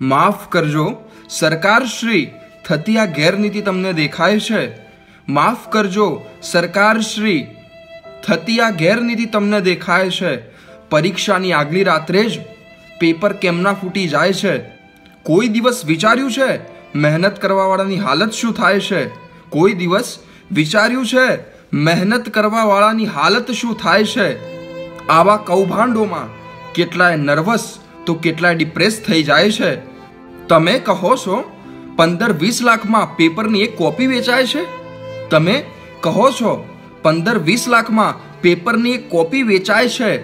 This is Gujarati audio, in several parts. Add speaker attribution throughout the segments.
Speaker 1: માફ કરજો. સરકાર શ્રી થતી આ ગેરનીતિ તમને દેખાય છે. માફ કરજો. સરકાર શ્રી થતી આ ગેરનીતિ તમને દેખાય છે. પરીક્ષાની આગલી રાત્રે જ પેપર કેમના ફૂટી જાય છે? કોઈ દિવસ વિચાર્યું છે, મહેનત કરવાવાળાની હાલત શું થાય છે? કોઈ દિવસ વિચાર્યું છે, મહેનત કરવાવાળાની હાલત શું થાય છે? આવા કૌભાંડોમાં કેટલાય નર્વસ તો કેટલાય ડિપ્રેસ થઈ જાય છે? તમે કહો છો, પંદર વીસ લાખમાં પેપરની એક કોપી વેચાય છે? તમે કહો છો, પંદર વીસ લાખમાં પેપરની એક કોપી વેચાય છે?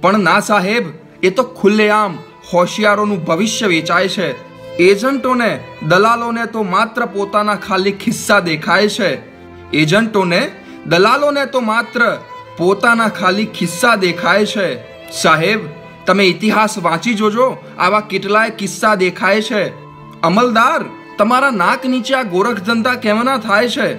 Speaker 1: પણ ના સાહેબ, એ તો ખુલ્લેઆમ હોશિયારોનું ભવિષ્ય વેચાય છે. એજન્ટોને, દલાલોને તો માત્ર પોતાના ખાલી ખિસ્સા દેખાય છે. એજન્ટોને, દલાલોને તો માત્ર પોતાના ખાલી ખિસ્સા દેખાય છે. સાહેબ તમે ઇતિહાસ વાંચી જોજો. આવા કેટલાય કિસ્સા દેખાય છે. અમલદાર, તમારા નાક નીચે આ ગોરખ ધંધા કેમના થાય છે?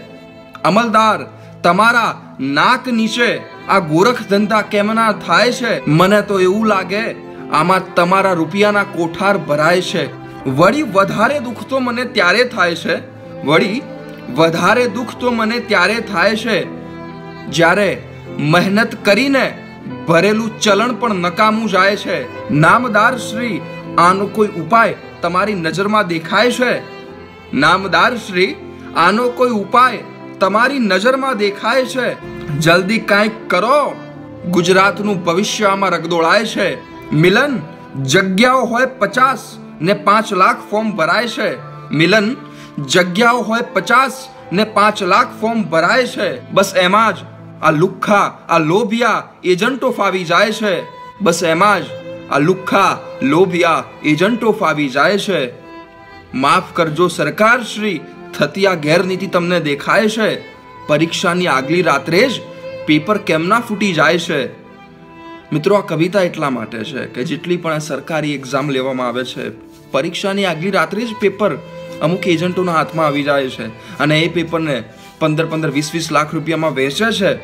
Speaker 1: અમલદાર, તમારા નાક નીચે આ ગોરખ ધંધા કેમના થાય છે? મને તો એવું લાગે, આમાં તમારા રૂપિયાના કોઠાર ભરાય છે. વળી વધારે દુઃખ તો મને ત્યારે થાય છે. વળી વધારે દુઃખ તો મને ત્યારે થાય છે. જ્યારે મહેનત કરીને ભરેલું ચલણ પણ નકામું જાય છે. નામદાર શ્રી, આનો કોઈ ઉપાય તમારી નજરમાં દેખાય છે? નામદાર શ્રી, આનો કોઈ ઉપાય તમારી નજરમાં દેખાય છે? જલ્દી કાંઈક કરો. ગુજરાતનું ભવિષ્ય આમાં રગદોળાય છે. મિલન, જગ્યાઓ હોય પચાસ ને પાંચ લાખ ફોર્મ ભરાય છે. મિલન, જગ્યાઓ હોય પચાસ ને પાંચ લાખ ફોર્મ ભરાય છે. બસ એમાં જ આ લુખ્ખા, આ લોભિયા એજન્ટો ફાવી જાય છે. બસ એમાં જ આ લુખ્ખા, લોભિયા એજન્ટો ફાવી જાય છે. માફ કરજો સરકાર શ્રી, થતી આ ગેરનીતિ તમને દેખાય છે. પરીક્ષાની આગલી રાત્રે જ પેપર કેમના ફૂટી જાય છે? મિત્રો, આ કવિતા એટલા માટે છે કે જેટલી પણ આ સરકારી એક્ઝામ લેવામાં આવે છે, પરીક્ષાની આગલી રાત્રે જ પેપર અમુક એજન્ટોના હાથમાં આવી જાય છે. અને એ પેપરને પંદર પંદર વીસ વીસ લાખ રૂપિયામાં વેચે છે.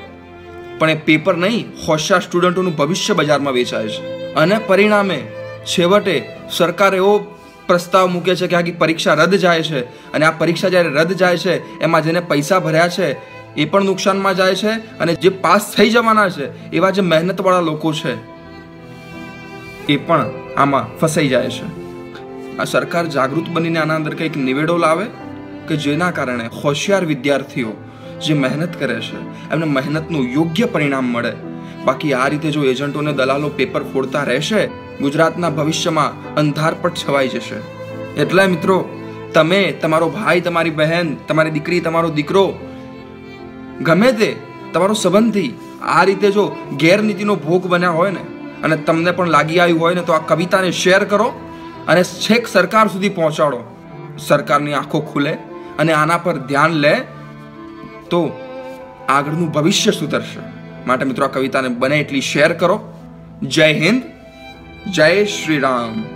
Speaker 1: પણ એ પેપર નહીં, હોશિયાર સ્ટુડન્ટોનું ભવિષ્ય બજારમાં વેચાય છે. અને પરિણામે છેવટે સરકાર એવો પ્રસ્તાવ મૂકે છે કે આખી પરીક્ષા રદ જાય છે. અને આ પરીક્ષા જ્યારે રદ જાય છે, એમાં જેને પૈસા ભર્યા છે, એ પણ નુકસાનમાં જાય છે. અને જે પાસ થઈ જવાના છે, એવા જે મહેનતવાળા લોકો છે, એ પણ આમાં ફસાઈ જાય છે. આ સરકાર જાગૃત બનીને આના અંદર કંઈક નિવેડો લાવે કે જેના કારણે હોશિયાર વિદ્યાર્થીઓ જે મહેનત કરે છે, એમને મહેનતનું યોગ્ય પરિણામ મળે. બાકી આ રીતે જો એજન્ટોને દલાલો પેપર ફોડતા રહેશે, ગુજરાતના ભવિષ્યમાં અંધારપટ છવાઈ જશે. એટલે મિત્રો, તમે, તમારો ભાઈ, તમારી બહેન, તમારી દીકરી, તમારો દીકરો, ગમે તે તમારો સંબંધી, આ રીતે જો ગેરનીતિનો ભોગ બન્યા હોય ને, અને તમને પણ લાગી આવ્યું હોય ને, તો આ કવિતાને શેર કરો અને છેક સરકાર સુધી પહોંચાડો. સરકારની આંખો ખુલે. અને આના પર ધ્યાન લે તો આગળનું ભવિષ્ય સુધરશે. માટે મિત્રો આ કવિતાને બને એટલી શેર કરો. જય હિન્દ, જય શ્રી રામ.